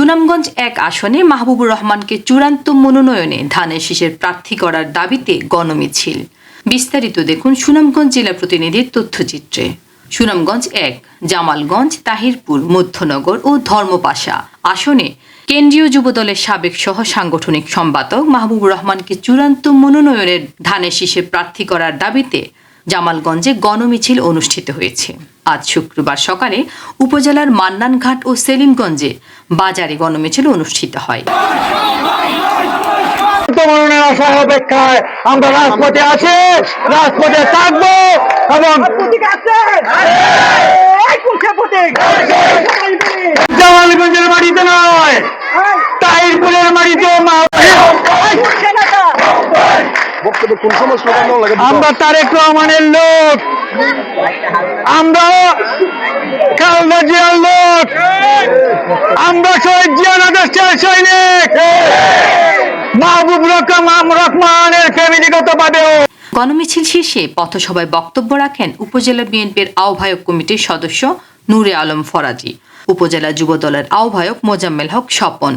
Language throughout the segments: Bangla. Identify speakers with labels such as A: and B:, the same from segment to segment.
A: সুনামগঞ্জ এক আসনে মাহবুবুর রহমানকে চূড়ান্ত মনোনয়নে ধানের শীষের প্রার্থী করার দাবিতে গণমিছিল। বিস্তারিত দেখুন সুনামগঞ্জ জেলা প্রতিনিধির তথ্যচিত্রে। সুনামগঞ্জ এক, জামালগঞ্জ, তাহিরপুর, মধ্যনগর ও ধর্মপাশা আসনে কেন্দ্রীয় যুবদলের সাবেক সহ সাংগঠনিক সম্পাদক মাহবুবুর রহমানকে চূড়ান্ত মনোনয়নের ধানের শীষে প্রার্থী করার দাবিতে জামালগঞ্জে গণমিছিল অনুষ্ঠিত হয়েছে। আজ শুক্রবার সকালে উপজেলার মান্নানঘাট ও সেলিমগঞ্জে বাজারে গণমিছিল অনুষ্ঠিত হয়।
B: মনোনয়নের আশা অপেক্ষায় আমরা রাজপথে আছি রাজপথে থাকব এবং জামালগঞ্জের মাটিতে নয় তাইরপুরের মাটিতে আমরা তারেক রহমানের লোক। আমরা খালদা জিয়ার লোক। আমরা শহীদ জিয়ান আদর্শের সৈনিক। মাহবুব রহমান রহমানের ফ্যামিলিগত ভাবেও
A: গণমিছিল শেষে পথসভায় বক্তব্য রাখেন উপজেলা বিএনপির আহ্বায়ক কমিটির সদস্য নূরে আলম ফরাজি। উপজেলা যুব দলের আহ্বায়ক মোজাম্মেল হক স্বপন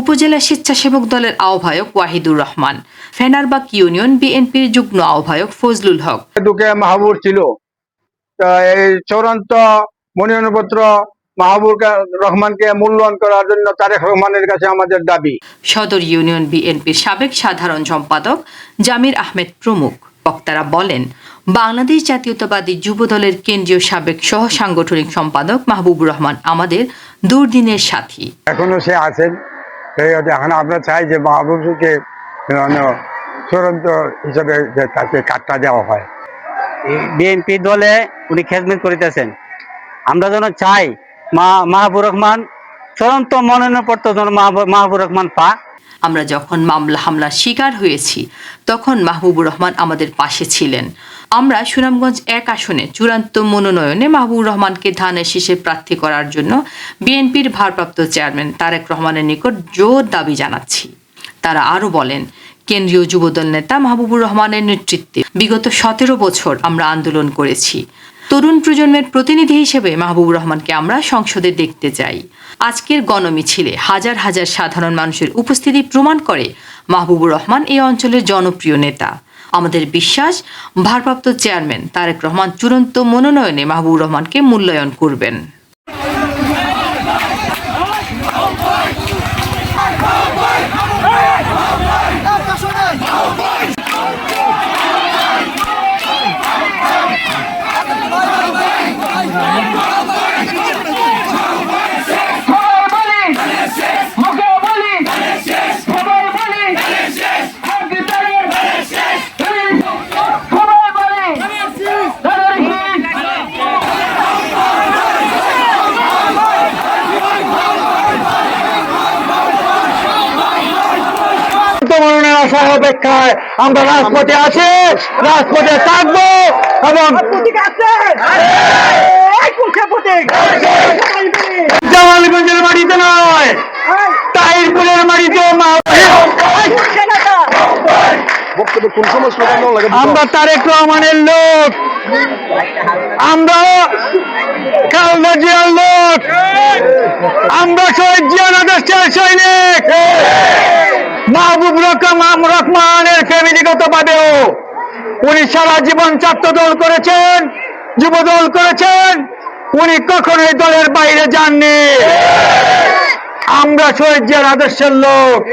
A: উপজেলা স্বেচ্ছাসেবক দলের আহ্বায়ক ওয়াহিদুর রহমান ফেনারবাগ ইউনিয়ন বিএনপির যুগ্ম আহ্বায়ক ফজলুল হক।
B: দুকে মাহবুব ছিল। এই চূড়ান্ত মনোনয়নপত্র মাহবুব রহমানকে মূল্যায়ন করার জন্য তারেক রহমানের কাছে আমাদের দাবি।
A: সদর ইউনিয়ন বিএনপির সাবেক সাধারণ সম্পাদক জামির আহমেদ প্রমুখ। বক্তারা বলেন বাংলাদেশ জাতীয়তাবাদী যুবদলের কেন্দ্রীয় সাবেক সহ সাংগঠনিক সম্পাদক মাহবুবুর রহমান আমাদের দুর্দিনের সাথী।
B: এখনও সে আছেন। এখন আমরা চাই যে মাহবুবকে মানে চূড়ান্ত হিসাবে তাকে কাটটা দেওয়া হয়।
C: বিএনপি দলে উনি খেদমত করিতেছেন। আমরা যেন চাই মা মাহবুর রহমান চূড়ান্ত মনোনয়নপত্র যেন মাহবু- মাহবুর রহমান পা
A: আমরা যখন মামলা হামলার শিকার হয়েছি, তখন মাহবুবুর রহমান আমাদের পাশে ছিলেন। আমরা সুনামগঞ্জ এক আসনে চূড়ান্ত মনোনয়নে মাহবুবুর রহমানকে ধানের শীষে প্রার্থী করার জন্য বিএনপির ভারপ্রাপ্ত চেয়ারম্যান তারেক রহমানের নিকট জোর দাবি জানাচ্ছি। তারা আরও বলেন, কেন্দ্রীয় যুবদল নেতা মাহবুবুর রহমানের নেতৃত্বে বিগত সতেরো বছর আমরা আন্দোলন করেছি। তরুণ প্রজন্মের প্রতিনিধি হিসেবে মাহবুব রহমানকে আমরা সংসদে দেখতে চাই। আজকের গণমিছিলে হাজার হাজার সাধারণ মানুষের উপস্থিতি প্রমাণ করে মাহবুবুর রহমান এই অঞ্চলের জনপ্রিয় নেতা। আমাদের বিশ্বাস, ভারপ্রাপ্ত চেয়ারম্যান তারেক রহমান চূড়ান্ত মনোনয়নে মাহবুবুর রহমানকে মূল্যায়ন করবেন।
B: মনোনয়নের আশা অপেক্ষায় আমরা রাজপথে আছি রাজপথে থাকব এবং জামালগঞ্জের মাটিতে নয় তাইরপুরের
D: দেওয়া
B: আমরা তারেক রহমানের লোক। আমরা খালদা জিয়ার লোক। আমরা শহীদ জিয়ান আদর্শের সৈনিক। রহমান রহমানের ফ্যামিলিগত ভাবেও উনি সারা জীবন ছাত্র দল করেছেন, যুব দল করেছেন, উনি কখনোই দলের বাইরে যাননি। আমরা শহীদ আদর্শের লোক।